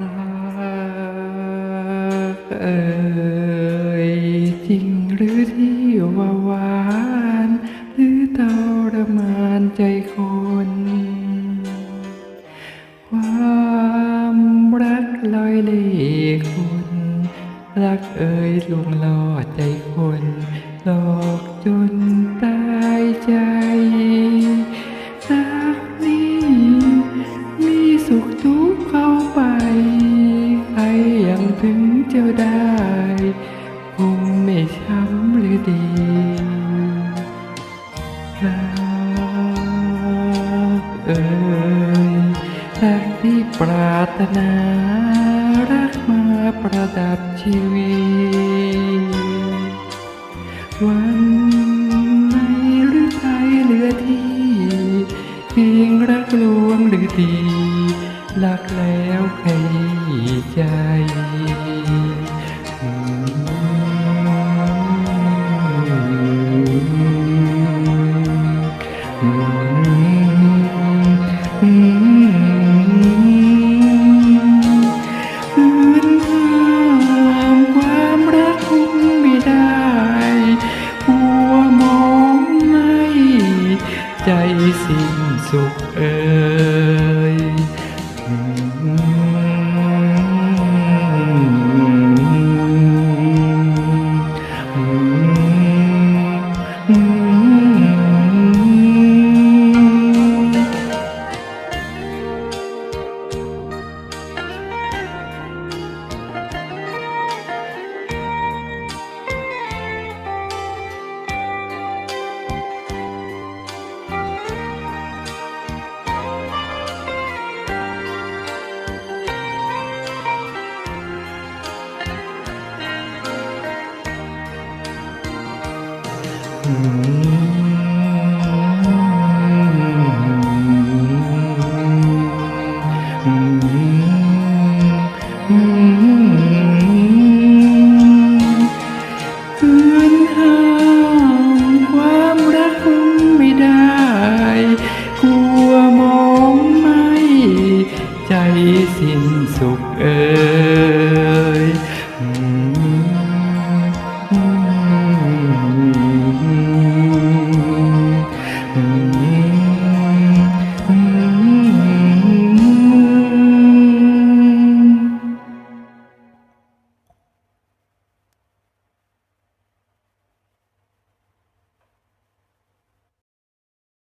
Mm-hmm. เอ่ยจริงหรือที่ว่าหวาน หรือทรมานใจคน ความรักลอยเล่คนรักเอ่ยลวงล่อใจคนหลอกจนตายใจรักนี้มีสุขทุก เจ้าได้คงไม่ช้ำหรือดีรักเอ่ยรักที่ปรารถนา รักมาประดับชีวิต วันไหนหรือไทยเหลือที่เพียงรักลวงหรือดีรักแล้วใครใจ สุขเอ่ย ใจสิ้นสุขเอ่